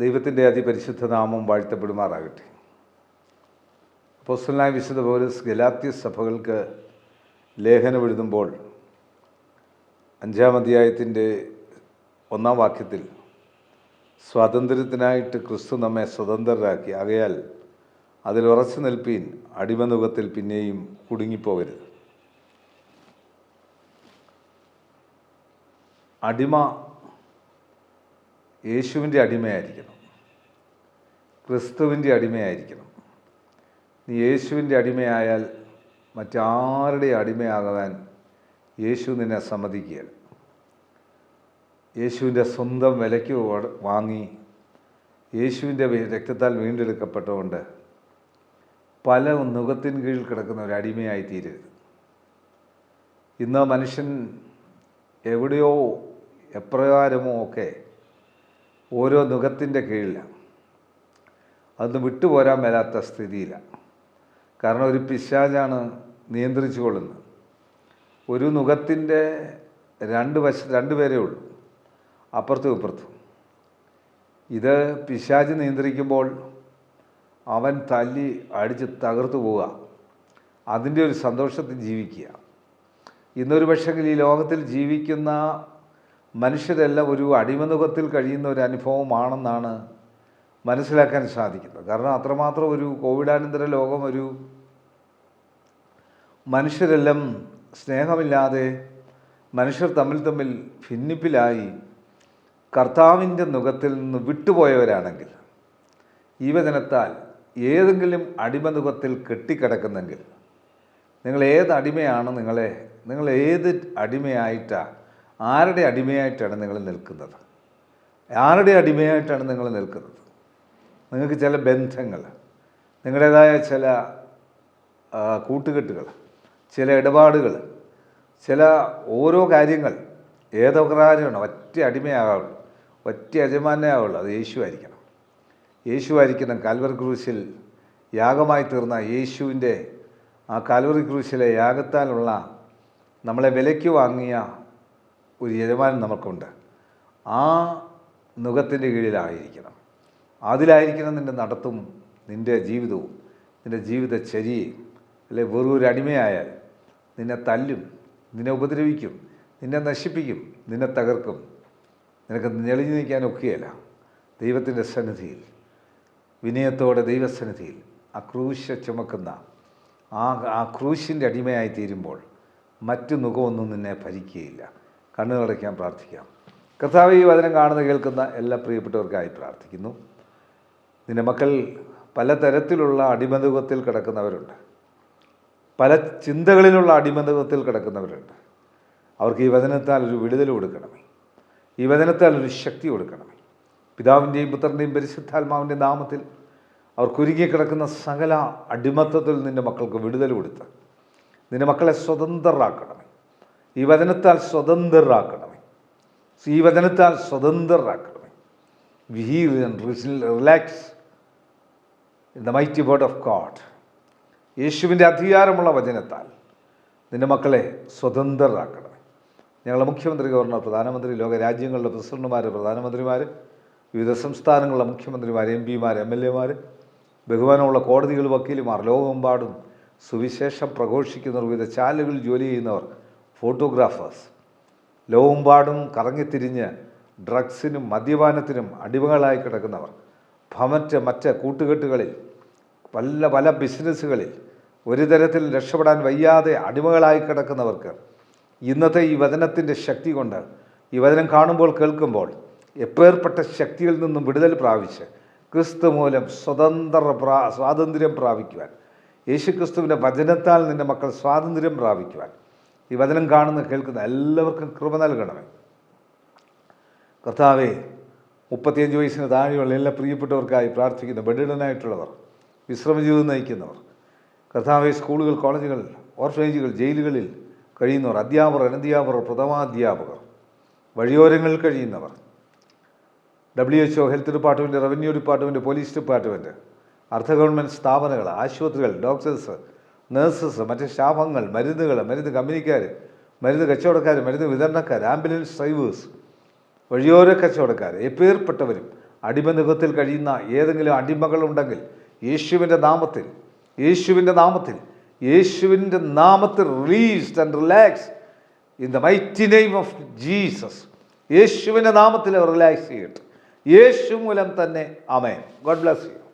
ദൈവത്തിന്റെ അതിപരിശുദ്ധ നാമം വാഴ്ത്തപ്പെടുമാറാകട്ടെ. അപ്പോസ്റ്റലായ വിശുദ്ധ പൗരസ് ഗലാത്യ സഭകൾക്ക് ലേഖനം എഴുതുമ്പോൾ അഞ്ചാം അധ്യായത്തിന്റെ ഒന്നാം വാക്യത്തിൽ സ്വാതന്ത്ര്യത്തിനായിട്ട് ക്രിസ്തു നമ്മെ സ്വതന്ത്രരാക്കി ആകയാൽ അതിൽ ഉറച്ചു നിൽപ്പീൻ അടിമനുഖത്തിൽ പിന്നെയും കുടുങ്ങിപ്പോകരുത് അടിമ യേശുവിന്റെ അടിമയായിരിക്കണം. ക്രിസ്തുവിന്റെ അടിമയായിരിക്കണം. നീ യേശുവിന്റെ അടിമയായാൽ മറ്റാരുടെ അടിമയാകാൻ യേശു നിന്നെ സമ്മതിക്കുകയില്ല യേശുവിന്റെ സ്വന്തം വിലയ്ക്ക് വാങ്ങി യേശുവിന്റെ രക്തത്താൽ വീണ്ടെടുക്കപ്പെട്ടുകൊണ്ട് പല നുഖത്തിന് കീഴിൽ കിടക്കുന്ന ഒരു അടിമയായി തീരരുത്. ഇന്ന് മനുഷ്യൻ എവിടെയോ എപ്രകാരമോ ഒക്കെ ഓരോ നുഖത്തിന്റെ കീഴിലാണ് അതൊന്ന് വിട്ടുപോരാൻ മേലാത്ത സ്ഥിതിയിലാണ് കാരണം ഒരു പിശാചാണ് നിയന്ത്രിച്ചു കൊള്ളുന്നത് ഒരു നുഖത്തിന്റെ രണ്ട് വശ രണ്ട് പേരേ ഉള്ളൂ. അപ്പുറത്തും ഇപ്പുറത്തും. ഇത് പിശാജ് നിയന്ത്രിക്കുമ്പോൾ അവൻ തല്ലി അടിച്ച് തകർത്തു പോവുക. അതിന്റെ ഒരു സന്തോഷത്തിൽ ജീവിക്കുക. ഇന്നൊരു പക്ഷെങ്കിൽ ഈ ലോകത്തിൽ ജീവിക്കുന്ന മനുഷ്യരെല്ലാം ഒരു അടിമനുഖത്തിൽ കഴിയുന്ന ഒരു അനുഭവമാണെന്നാണ് മനസ്സിലാക്കാൻ സാധിക്കുന്നത്. കാരണം അത്രമാത്രം ഒരു കോവിഡാനന്തര ലോകം ഒരു മനുഷ്യരെല്ലാം സ്നേഹമില്ലാതെ മനുഷ്യർ തമ്മിൽ തമ്മിൽ ഭിന്നിപ്പിലായി കർത്താവിന്റെ മുഖത്തിൽ നിന്ന് വിട്ടുപോയവരാണെങ്കിൽ ഈ വചനത്താൽ ഏതെങ്കിലും അടിമനുഖത്തിൽ കെട്ടിക്കിടക്കുന്നെങ്കിൽ നിങ്ങൾ ഏത് അടിമയാണ് നിങ്ങളെ നിങ്ങൾ ഏത് അടിമയായിട്ടാണ് ആരുടെ അടിമയായിട്ടാണ് നിങ്ങൾ നിൽക്കുന്നത്? ആരുടെ അടിമയായിട്ടാണ് നിങ്ങൾ നിൽക്കുന്നത്? നിങ്ങൾക്ക് ചില ബന്ധങ്ങൾ നിങ്ങളുടേതായ ചില കൂട്ടുകെട്ടുകൾ ചില ഇടപാടുകൾ ചില ഓരോ കാര്യങ്ങൾ ഏതൊക്കെ ഒറ്റ അടിമയാകാവുള്ളൂ ഒറ്റ യജമാനാവുള്ളൂ അത് യേശു ആയിരിക്കണം യേശു ആയിരിക്കണം കാൽവർ ക്രൂശിൽ യാഗമായി തീർന്ന യേശുവിന്റെ ആ കാൽവറി ക്രൂശിലെ യാഗത്താലുള്ള നമ്മളെ വിലയ്ക്ക് വാങ്ങിയ ഒരു യജമാനൻ നമുക്കുണ്ട് ആ നുഖത്തിന്റെ കീഴിലായിരിക്കണം. അതിലായിരിക്കണം നിന്റെ നടത്തും നിന്റെ ജീവിതവും നിന്റെ ജീവിതചര്യയും അല്ലെ വെറും ഒരു അടിമയായാൽ നിന്നെ തല്ലും നിന്നെ ഉപദ്രവിക്കും നിന്നെ നശിപ്പിക്കും നിന്നെ തകർക്കും. നിനക്ക് ഞെളിഞ്ഞു നിൽക്കാൻ ഒക്കുകയല്ല ദൈവത്തിന്റെ സന്നിധിയിൽ വിനയത്തോടെ ദൈവസന്നിധിയിൽ ആ ക്രൂശ ചുമക്കുന്ന ആ ആ ക്രൂശിന്റെ അടിമയായി തീരുമ്പോൾ മറ്റു മുഖമൊന്നും നിന്നെ ഭരിക്കുകയില്ല. കണ്ണുകളടയ്ക്കാൻ പ്രാർത്ഥിക്കാം. കർത്താവ് ഈ വചനം കാണുന്ന കേൾക്കുന്ന എല്ലാ പ്രിയപ്പെട്ടവർക്കായി പ്രാർത്ഥിക്കുന്നു. നിന്റെ മക്കൾ പലതരത്തിലുള്ള അടിമതുകത്തിൽ കിടക്കുന്നവരുണ്ട്. പല ചിന്തകളിലുള്ള അടിമതുകത്തിൽ കിടക്കുന്നവരുണ്ട്. അവർക്ക് ഈ വചനത്താൽ ഒരു വിടുതൽ കൊടുക്കണമേ. ഈ വചനത്താൽ ഒരു ശക്തി കൊടുക്കണമേ. പിതാവിന്റെയും പുത്രന്റെയും പരിശുദ്ധാത്മാവിന്റെ നാമത്തിൽ അവർ കുരുങ്ങി കിടക്കുന്ന സകല അടിമത്തത്തിൽ നിന്റെ മക്കൾക്ക് വിടുതൽ കൊടുത്ത് നിന്റെ മക്കളെ സ്വതന്ത്രരാക്കണമേ ഈ വചനത്താൽ സ്വതന്ത്രരാക്കണമേ. ഈ വചനത്താൽ സ്വതന്ത്രരാക്കണമേ. We heal relax in the mighty word of God യേശുവിന്റെ അധികാരമുള്ള വചനത്താൽ നിന്റെ മക്കളെ സ്വതന്ത്രരാക്കണമേ. ഞങ്ങളുടെ മുഖ്യമന്ത്രി ഗവർണർ പ്രധാനമന്ത്രി ലോക രാജ്യങ്ങളുടെ പ്രസിഡന്റുമാർ പ്രധാനമന്ത്രിമാർ വിവിധ സംസ്ഥാനങ്ങളിലെ മുഖ്യമന്ത്രിമാർ എം പിമാർ എം എൽ എമാർ ബഹുമാനമുള്ള കോടതികൾ വക്കീലുമാർ ലോകമെമ്പാടും സുവിശേഷം പ്രഘോഷിക്കുന്നവർ വിവിധ ചാനലുകളിൽ ജോലി ചെയ്യുന്നവർ ഫോട്ടോഗ്രാഫേഴ്സ്. ലോകമ്പാടും കറങ്ങിത്തിരിഞ്ഞ് ഡ്രഗ്സിനും മദ്യപാനത്തിനും അടിമകളായി കിടക്കുന്നവർ. ഭമറ്റ് മറ്റ് കൂട്ടുകെട്ടുകളിൽ പല പല ബിസിനസ്സുകളിൽ ഒരു തരത്തിൽ രക്ഷപ്പെടാൻ വയ്യാതെ അടിമകളായി കിടക്കുന്നവർക്ക് ഇന്നത്തെ ഈ വചനത്തിന്റെ ശക്തി കൊണ്ട് ഈ വചനം കാണുമ്പോൾ കേൾക്കുമ്പോൾ എപ്പേർപ്പെട്ട ശക്തിയിൽ നിന്നും വിടുതൽ പ്രാപിച്ച് ക്രിസ്തു മൂലം സ്വതന്ത്ര പ്രാ സ്വാതന്ത്ര്യം പ്രാപിക്കുവാൻ യേശുക്രിസ്തുവിന്റെ വചനത്താൽ നിന്റെ മക്കൾ സ്വാതന്ത്ര്യം പ്രാപിക്കുവാൻ ഈ വചനം കാണുന്ന കേൾക്കുന്ന എല്ലാവർക്കും കൃപ നൽകണമേ. കർത്താവെ മുപ്പത്തിയഞ്ച് വയസ്സിന് താഴെയുള്ള എല്ലാ പ്രിയപ്പെട്ടവർക്കായി പ്രാർത്ഥിക്കുന്ന ബഡിഡനായിട്ടുള്ളവർ വിശ്രമജീവിതം നയിക്കുന്നവർ കർത്താവെ സ്കൂളുകൾ കോളേജുകൾ ഓർഫനേജുകൾ ജയിലുകളിൽ കഴിയുന്നവർ അധ്യാപകർ അനധ്യാപകർ പ്രഥമാധ്യാപകർ വഴിയോരങ്ങളിൽ കഴിയുന്നവർ W H O health department revenue department police department അർദ്ധ ഗവൺമെന്റ് സ്ഥാപനങ്ങൾ ആശുപത്രികൾ ഡോക്ടേഴ്സ് നഴ്സസ് മറ്റ് സ്റ്റാഫങ്ങൾ മരുന്നുകൾ മരുന്ന് കമ്പനിക്കാർ മരുന്ന് കച്ചവടക്കാർ മരുന്ന് വിതരണക്കാർ ആംബുലൻസ് ഡ്രൈവേഴ്സ് വഴിയോര കച്ചവടക്കാർ എപ്പേർപ്പെട്ടവരും അടിമനുഖത്തിൽ കഴിയുന്ന ഏതെങ്കിലും അടിമകളുണ്ടെങ്കിൽ യേശുവിന്റെ നാമത്തിൽ യേശുവിന്റെ നാമത്തിൽ യേശുവിന്റെ നാമത്തിൽ released and relax in the mighty name of Jesus യേശുവിന്റെ നാമത്തിൽ റിലാക്സ് ചെയ്യട്ടെ. യേശു മൂലം തന്നെ. അമേൻ ഗോഡ് ബ്ലസ് യു